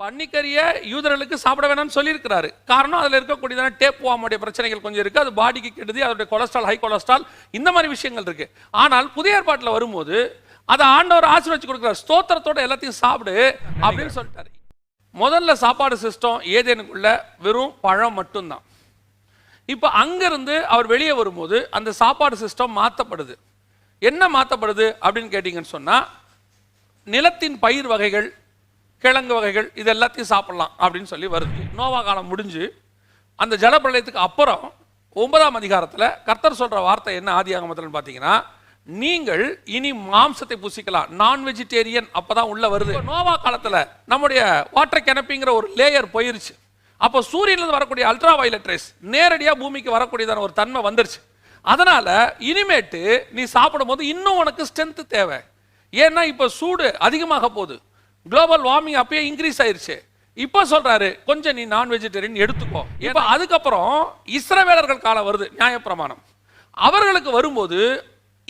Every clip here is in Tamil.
பன்னிக்கறியை யூதர்களுக்கு சாப்பிட வேணாம்னு சொல்லியிருக்கிறாரு. காரணம் அதில் இருக்கக்கூடியதான டேப் வாமுடைய பிரச்சனைகள் கொஞ்சம் இருக்குது அது பாடிக்கு கெடுது அதோடைய கொலஸ்ட்ரால் ஹை கொலஸ்ட்ரால் இந்த மாதிரி விஷயங்கள் இருக்குது ஆனால் புதிய ஏற்பாட்டில் வரும்போது அதை ஆண்டவர் ஆசீர்வச்சு கொடுக்குறாரு ஸ்தோத்திரத்தோட எல்லாத்தையும் சாப்பிடு அப்படின்னு சொல்லிட்டாரு. முதல்ல சாப்பாடு சிஸ்டம் ஏதேனுக்குள்ள வெறும் பழம் மட்டும்தான். இப்போ அங்கேருந்து அவர் வெளியே வரும்போது அந்த சாப்பாடு சிஸ்டம் மாற்றப்படுது என்ன மாற்றப்படுது அப்படின்னு கேட்டிங்கன்னு சொன்னால் நிலத்தின் பயிர் வகைகள் கிழங்கு வகைகள் இது எல்லாத்தையும் சாப்பிடலாம் அப்படின்னு சொல்லி வருது. நோவா காலம் முடிஞ்சு அந்த ஜலப்பிரளயத்துக்கு அப்புறம் ஒன்பதாம் அதிகாரத்தில் கர்த்தர் சொல்கிற வார்த்தை என்ன ஆதியாகமத்தில்னு பார்த்தீங்கன்னா நீங்கள் இனி மாம்சத்தை புசிக்கலாம். நான் வெஜிடேரியன் அப்பதான் உள்ளே வருது. நோவா காலத்தில் நம்முடைய வாட்டர் கெனப்பிங்கிற ஒரு லேயர் போயிருச்சு. அப்போ சூரியன்லேருந்து வரக்கூடிய அல்ட்ரா வயலட் ரேஸ் நேரடியாக பூமிக்கு வரக்கூடியதான ஒரு தன்மை வந்துருச்சு. அதனால் இனிமேட்டு நீ சாப்பிடும்போது இன்னும் உனக்கு ஸ்ட்ரென்த்து தேவை. ஏன்னா இப்போ சூடு அதிகமாக போகுது. குளோபல் வார்மிங் அப்பயே இன்க்ரீஸ் ஆயிருச்சு. இப்போ சொல்றாரு கொஞ்சம் நீ நான் வெஜிடேரியன் எடுத்துக்கோ. இப்போ அதுக்கப்புறம் இஸ்ரவேலர்கள் காலம் வருது நியாயப்பிரமாணம். அவர்களுக்கு வரும்போது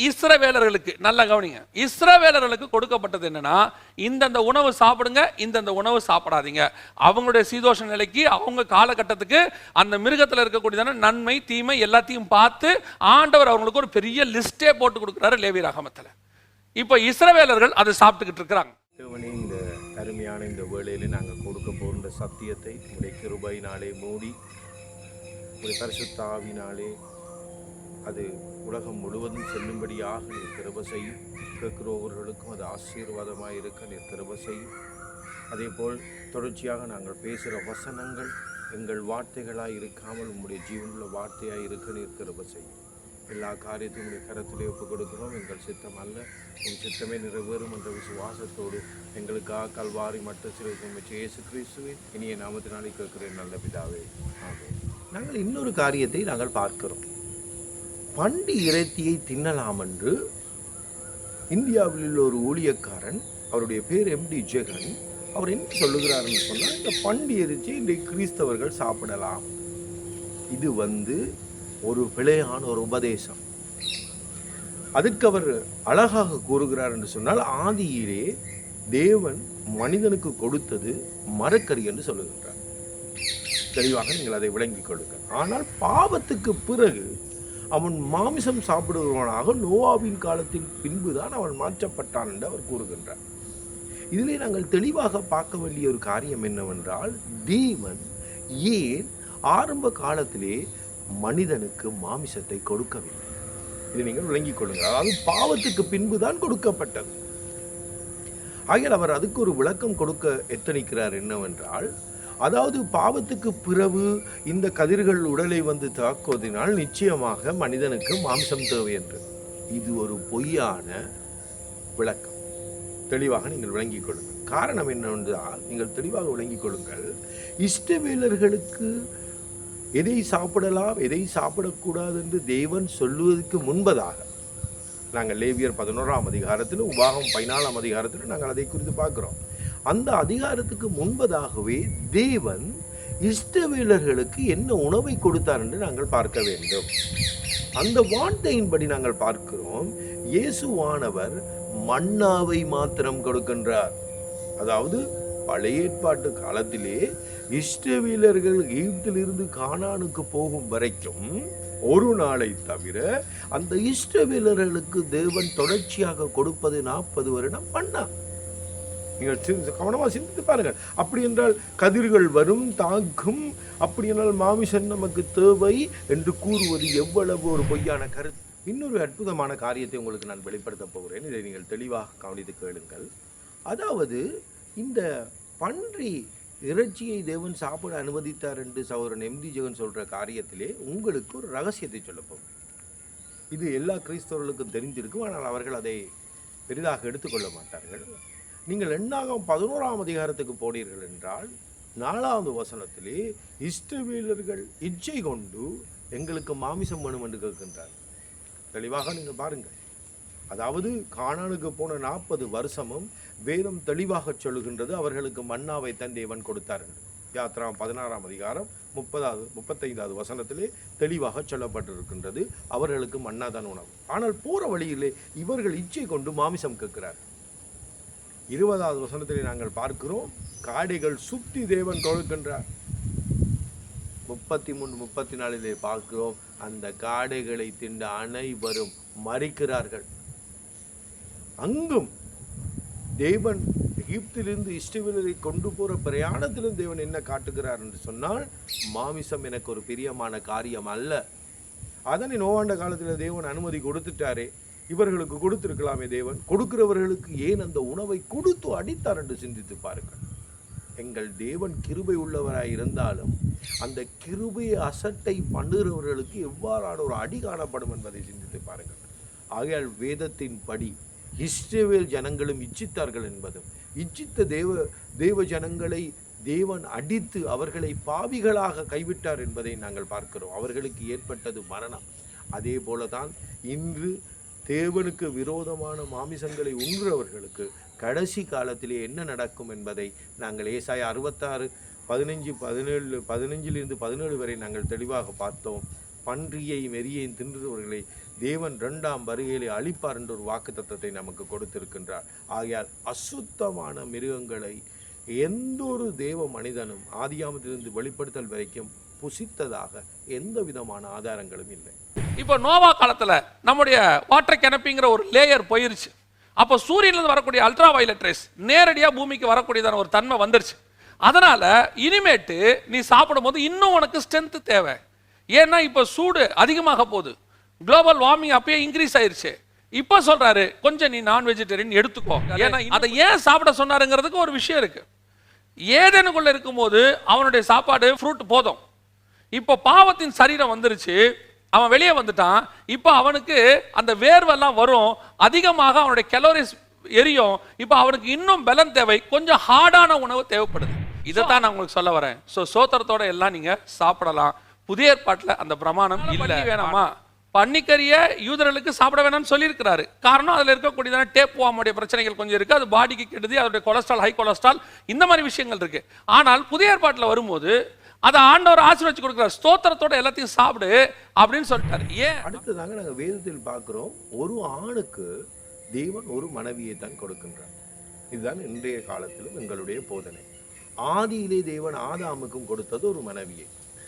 இஸ்ரவேலர்களுக்கு நல்ல கவனிங்க இஸ்ரவேலர்களுக்கு கொடுக்கப்பட்டது என்னன்னா இந்தந்த உணவு சாப்பிடுங்க இந்தந்த உணவு சாப்பிடாதீங்க. அவங்களுடைய சீதோஷ நிலைக்கு அவங்க காலகட்டத்துக்கு அந்த மிருகத்தில் இருக்கக்கூடியதான நன்மை தீமை எல்லாத்தையும் பார்த்து ஆண்டவர் அவங்களுக்கு ஒரு பெரிய லிஸ்டே போட்டு கொடுக்குறாரு லேவி ரகமத்தில். இப்போ இஸ்ரவேலர்கள் அதை சாப்பிட்டுக்கிட்டு இருக்கிறாங்க. தேவனே இந்த அருமையான இந்த வேளையில் நாங்கள் கொடுக்க போகின்ற சத்தியத்தை உடைய கிருபையினாலே மூடி உடைய பரிசுத்தாவினாலே அது உலகம் முழுவதும் செல்லும்படியாக நீர் கிருப செய்யும் கேட்கிறவர்களுக்கும் அது ஆசீர்வாதமாக இருக்க நீர் கிருப செய்யும் அதேபோல் தொடர்ச்சியாக நாங்கள் பேசுகிற வசனங்கள் எங்கள் வார்த்தைகளாக இருக்காமல் உங்களுடைய ஜீவனுள்ள வார்த்தையாக இருக்க நீர் கிருப செய்யும் எல்லா காரியத்தையும் உடைய கரத்திலே ஒப்புக் கொடுக்கிறோம் எங்கள் சித்தம் அல்ல. உன் சித்தமே நிறைவேறும் என்ற விசுவாசத்தோடு எங்களுக்காக கல்வாரி மற்ற சிறுக்கும் இயேசு கிறிஸ்துவின் இனிய நாமத்தினாலே கேட்கிறேன் நல்ல பிதாவே. நாங்கள் இன்னொரு காரியத்தை நாங்கள் பார்க்கிறோம். பண்டி இறைத்தியை தின்னலாம் என்று இந்தியாவில் உள்ள ஒரு ஊழியக்காரன் அவருடைய பேர் எம்டி ஜெகன் அவர் என்ன சொல்லுகிறாருன்னு சொன்னால் இந்த பண்டி இறைச்சியை இன்றைக்கு கிறிஸ்தவர்கள் சாப்பிடலாம். இது வந்து ஒரு பிழையான ஒரு உபதேசம். அதுக்கு அவர் அழகாக கூறுகிறார் என்று சொன்னால் ஆதியிலே தேவன் மனிதனுக்கு கொடுத்தது மரக்கறி என்று சொல்லுகின்றார். தெளிவாக நீங்கள் அதை விளங்கிக் கொள்ளுங்கள். ஆனால் பாவத்துக்கு பிறகு அவன் மாமிசம் சாப்பிடுபவனாக நோவாவின் காலத்தின் பின்புதான் அவன் மாற்றப்பட்டான் என்று அவர் கூறுகின்றார். இதிலே நாங்கள் தெளிவாக பார்க்க வேண்டிய ஒரு காரியம் என்னவென்றால் தேவன் ஏன் ஆரம்ப காலத்திலே மனிதனுக்கு மாமிசத்தை கொடுக்கவில்லை. இதை நீங்கள் விளங்கிக் கொள்ளுங்கள். அதாவது பாவத்துக்கு பின்புதான் கொடுக்கப்பட்டது. ஆகையால் அவர் அதுக்கு ஒரு விளக்கம் கொடுக்க எத்தனிக்கிறார் என்னவென்றால் அதாவது பாவத்துக்கு பிறகு இந்த கதிர்கள் உடலை வந்து தாக்குவதனால் நிச்சயமாக மனிதனுக்கு மாம்சம் தேவை என்று. இது ஒரு பொய்யான விளக்கம். தெளிவாக நீங்கள் விளங்கிக் கொள்ளுங்கள். காரணம் என்னவென்றால் நீங்கள் தெளிவாக விளங்கிக் கொள்ளுங்கள். இஷ்டவேலர்களுக்கு எதை சாப்பிடலாம் எதை சாப்பிடக்கூடாது என்று தேவன் சொல்லுவதற்கு முன்பதாக நாங்கள் லேவியர் பதினோராம் அதிகாரத்தில் உபாகம் பதினாலாம் அதிகாரத்தில் நாங்கள் அதை குறித்து பார்க்குறோம். அந்த அதிகாரத்துக்கு முன்பதாகவே தேவன் இஷ்டவேலர்களுக்கு என்ன உணவை கொடுத்தார் என்று நாங்கள் பார்க்க வேண்டும். அந்த வார்த்தையின்படி நாங்கள் பார்க்கிறோம் இயேசுவானவர் மன்னாவை மாத்திரம் கொடுக்கின்றார். அதாவது பழைய ஏற்பாட்டு காலத்திலே இஷ்டவீலர்கள் எகிப்திலிருந்து கானானுக்கு போகும் வரைக்கும் ஒரு நாளை தவிர அந்த இஷ்டவீலர்களுக்கு தேவன் தொடர்ச்சியாக கொடுப்பது நாற்பது வருடம் பண்ணா நீங்கள் சி- கவனமாக சிந்தித்து பாருங்கள். அப்படி என்றால் கதிர்கள் வரும் தாக்கும் அப்படி என்றால் மாமிசன் நமக்கு தேவை என்று கூறுவது எவ்வளவு ஒரு பொய்யான கருத்து. இன்னொரு அற்புதமான காரியத்தை உங்களுக்கு நான் வெளிப்படுத்தப் போகிறேன். இதை நீங்கள் தெளிவாக கவனித்து கேளுங்கள். அதாவது இந்த பன்றி இறைச்சியை தேவன் சாப்பிட அனுமதித்தார் என்று சகோதரன் எம்டி ஜெகன் சொல்கிற காரியத்திலே உங்களுக்கு ஒரு ரகசியத்தை சொல்லப்போம் இது எல்லா கிறிஸ்தவர்களுக்கும் தெரிஞ்சிருக்கும் ஆனால் அவர்கள் அதை பெரிதாக எடுத்துக்கொள்ள மாட்டார்கள். நீங்கள் என்னாகும் பதினோராம் அதிகாரத்துக்கு போனீர்கள் என்றால் நாலாவது வசனத்திலே இஷ்டவீலர்கள் இச்சை கொண்டு எங்களுக்கு மாமிசம் வேணும் என்று கேட்கின்றார் தெளிவாக நீங்கள் பாருங்கள். அதாவது காணானுக்கு போன நாற்பது வருஷமும் வேதம் தெளிவாக சொல்லுகின்றது. அவர்களுக்கு மன்னாவை தன் தேவன் கொடுத்தார் என்று. யாத்ரா பதினாறாம் அதிகாரம் முப்பதாவது முப்பத்தைந்தாவது வசனத்திலே தெளிவாக சொல்லப்பட்டிருக்கின்றது. அவர்களுக்கு மன்னாதான் உணவு. ஆனால் போற வழியிலே இவர்கள் இச்சை கொண்டு மாமிசம் கேட்கிறார். இருபதாவது வசனத்திலே நாங்கள் பார்க்கிறோம் காடைகள் சுத்தி தேவன் கொடுக்கின்றார் முப்பத்தி மூணு முப்பத்தி நாலிலே பார்க்கிறோம் அந்த காடைகளை தின்ற அனைவரும் மறிக்கிறார்கள். அங்கும் தேவன் எகிப்திலிருந்து இஷ்டவிலரை கொண்டு போகிற பிரயாணத்திலும் தேவன் என்ன காட்டுகிறார் என்று சொன்னால் மாமிசம் எனக்கு ஒரு பிரியமான காரியம் அல்ல. அதனை நோவாண்ட காலத்தில் தேவன் அனுமதி கொடுத்துட்டாரே. இவர்களுக்கு கொடுத்துருக்கலாமே தேவன். கொடுக்கிறவர்களுக்கு ஏன் அந்த உணவை கொடுத்து அடித்தார் என்று சிந்தித்து பாருங்கள். எங்கள் தேவன் கிருபை உள்ளவராய் இருந்தாலும் அந்த கிருபையை அசட்டை பண்ணுகிறவர்களுக்கு எவ்வாறான ஒரு அடி காணப்படும் என்பதை சிந்தித்து பாருங்கள். ஆகையால் வேதத்தின் படி இஸ்ரேவேல் ஜனங்களும் இச்சித்தார்கள் என்பதும் இச்சித்த தேவ தேவ ஜனங்களை தேவன் அடித்து அவர்களை பாவிகளாக கைவிட்டார் என்பதை நாங்கள் பார்க்கிறோம். அவர்களுக்கு ஏற்பட்டது மரணம். அதே போலதான் இன்று தேவனுக்கு விரோதமான மாமிசங்களை உண்கிறவர்களுக்கு கடைசி காலத்திலே என்ன நடக்கும் என்பதை நாங்கள் ஏசாய அறுபத்தாறு பதினஞ்சு பதினேழு பதினஞ்சிலிருந்து பதினேழு வரை நாங்கள் தெளிவாக பார்த்தோம். பன்றியை மெரியையும் தின்றுவர்களை தேவன் இரண்டாம் வருகையிலே அழிப்பார் என்ற ஒரு வாக்குத்தத்தத்தை நமக்கு கொடுத்திருக்கின்றார். ஆகையால் அசுத்தமான மிருகங்களை எந்த ஒரு தேவ மனிதனும் ஆதியாமத்திலிருந்து வெளிப்படுத்தல் வரைக்கும் புசித்ததாக எந்த விதமான ஆதாரங்களும் இல்லை. இப்போ நோவா காலத்தில் நம்முடைய வாட்டர் கெனப்பிங்கிற ஒரு லேயர் போயிருச்சு. அப்போ சூரியன்லேருந்து வரக்கூடிய அல்ட்ரா வயலட் ரேஸ் நேரடியாக பூமிக்கு வரக்கூடியதான ஒரு தன்மை வந்துருச்சு. அதனால் இனிமேட்டு நீ சாப்பிடும்போது இன்னும் உனக்கு ஸ்ட்ரென்த்து தேவை. ஏன்னா இப்போ சூடு அதிகமாக போகுது. குளோபல் வார்மிங் அப்பயே இன்க்ரீஸ் ஆயிருச்சு. இப்போ சொல்றாரு கொஞ்சம் நீ நான் வெஜிடேரியன் எடுத்துக்கோ ஏன்னா அதை ஏன் சாப்பிட சொன்னாருங்கிறதுக்கு ஒரு விஷயம் இருக்கு. ஏதேனுக்குள்ள இருக்கும்போது அவனுடைய சாப்பாடு ஃப்ரூட் போதும். இப்போ பாவத்தின் சரீரம் வந்துருச்சு. அவன் வெளியே வந்துட்டான். இப்போ அவனுக்கு அந்த வேர்வெல்லாம் வரும். அதிகமாக அவனுடைய கலோரிஸ் எரியும். இப்போ அவனுக்கு இன்னும் பலன் தேவை. கொஞ்சம் ஹார்டான உணவு தேவைப்படுது. இதைத்தான் நான் உங்களுக்கு சொல்ல வரேன். ஸோ சோத்திரத்தோட எல்லாம் நீங்க சாப்பிடலாம். புதிய ஏற்பாட்டில் அந்த பிரமாணம் இல்லை. வேணாமா? பன்னிக்கறியை யூதர்களுக்கு சாப்பிட வேணாம்னு சொல்லியிருக்கிறாரு. காரணம் அதில் இருக்கக்கூடியதான டேப் வாமுடைய பிரச்சனைகள் கொஞ்சம் இருக்கு. அது பாடிக்கு கெடுதி அதோடைய கொலஸ்ட்ரால் ஹை கொலஸ்ட்ரால் இந்த மாதிரி விஷயங்கள் இருக்கு. ஆனால் புதிய ஏற்பாட்டில் வரும்போது அதை ஆண்டவர் ஆசீர்வச்சு கொடுக்குறார். ஸ்தோத்திரத்தோட எல்லாத்தையும் சாப்பிடு அப்படின்னு சொல்லிட்டாரு. ஏன்? அடுத்ததாக நாங்கள் வேதத்தில் பார்க்கிறோம் ஒரு ஆணுக்கு தேவன் ஒரு மனைவியை தான் கொடுக்கின்றார். இதுதான் இன்றைய காலத்திலும் எங்களுடைய போதனை. ஆதியிலே தேவன் ஆதாமுக்கும் கொடுத்தது ஒரு மனைவியை.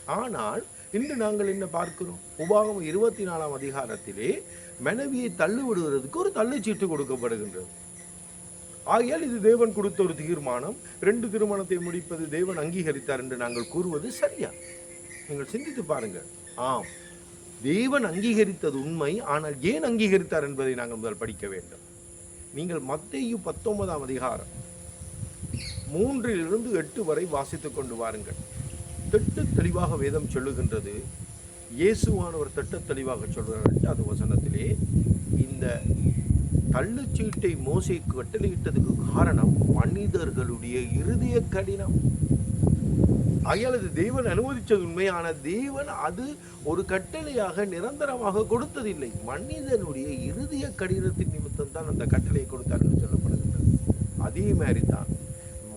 ஆனால் இன்று நாங்கள் என்ன பார்க்கிறோம்? உபாகம் இருபத்தி நாலாம் அதிகாரத்திலே மனைவியை தள்ளுவிடுவதற்கு ஒரு தள்ளுச்சீட்டு கொடுக்கப்படுகின்றது. ஆகையால் இது தேவன் கொடுத்த ஒரு தீர்மானம். ரெண்டு திருமணத்தை முடிப்பது தேவன் அங்கீகரித்தார் என்று நாங்கள் கூறுவது சரியா? நீங்கள் சிந்தித்து பாருங்கள். ஆம். தேவன் அங்கீகரித்தது உண்மை ஆனால் ஏன் அங்கீகரித்தார் என்பதை நாங்கள் முதல் படிக்க வேண்டும். நீங்கள் மத்தேயு பத்தொன்பதாம் அதிகாரம் மூன்றிலிருந்து எட்டு வரை வாசித்துக் கொண்டு வாருங்கள். திட்ட தெளிவாக வேதம் சொல்லுகின்றது. இயேசுவானவர் திட்ட தெளிவாக சொல்கிறார் அது வசனத்திலே இந்த தள்ளுச்சீட்டை மோசை கட்டளையிட்டதுக்கு காரணம் மனிதர்களுடைய இருதய கடினம். அயலது அது தேவன் அனுமதிச்சது உண்மையான தேவன் அது ஒரு கட்டளையாக நிரந்தரமாக கொடுத்ததில்லை. மனிதனுடைய இருதய கடினத்தின் நிமித்தம் தான் அந்த கட்டளையை கொடுத்தார் என்று சொல்லப்படுகின்றது. அதே மாதிரி தான்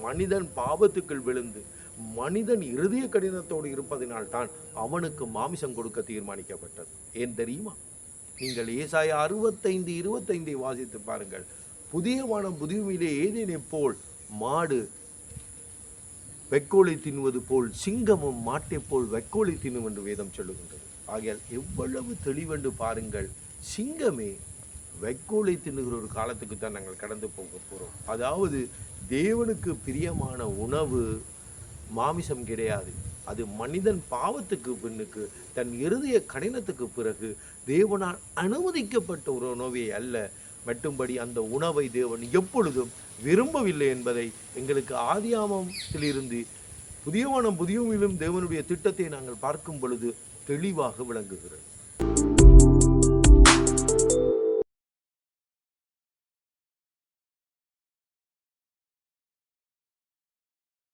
மனிதன் பாவத்துக்குள் விழுந்து மனிதன் இருதய கடினத்தோடு இருப்பதினால் தான் அவனுக்கு மாமிசம் கொடுக்க தீர்மானிக்கப்பட்டது. ஏன் தெரியுமா? நீங்கள் ஏசாய அறுபத்தைந்து இருபத்தைந்தை வாசித்து பாருங்கள். புதிய வானம் புதியவிலே ஏதேனே போல் மாடு வெக்கோலை தின்னுவது போல் சிங்கமும் மாட்டைப் போல் வெக்கோலை தின்னும் என்று வேதம் சொல்லுகின்றது. ஆகையால் எவ்வளவு தெளிவென்று பாருங்கள். சிங்கமே வைக்கோலை தின்னுகிற ஒரு காலத்துக்கு தான் நாங்கள் கடந்து போக போகிறோம் அதாவது தேவனுக்கு பிரியமான உணவு மாமிசம் கிடையாது. அது மனிதன் பாவத்துக்கு பின்னுக்கு தன் இருதய கடினத்துக்கு பிறகு தேவனால் அனுமதிக்கப்பட்ட ஒரு உணவை அல்ல. மட்டும்படி அந்த உணவை தேவன் எப்பொழுதும் விரும்பவில்லை என்பதை எங்களுக்கு ஆதியாமத்திலிருந்து புதியவானம் புதியவிலும் தேவனுடைய திட்டத்தை நாங்கள் பார்க்கும் பொழுது தெளிவாக விளங்குகிறது.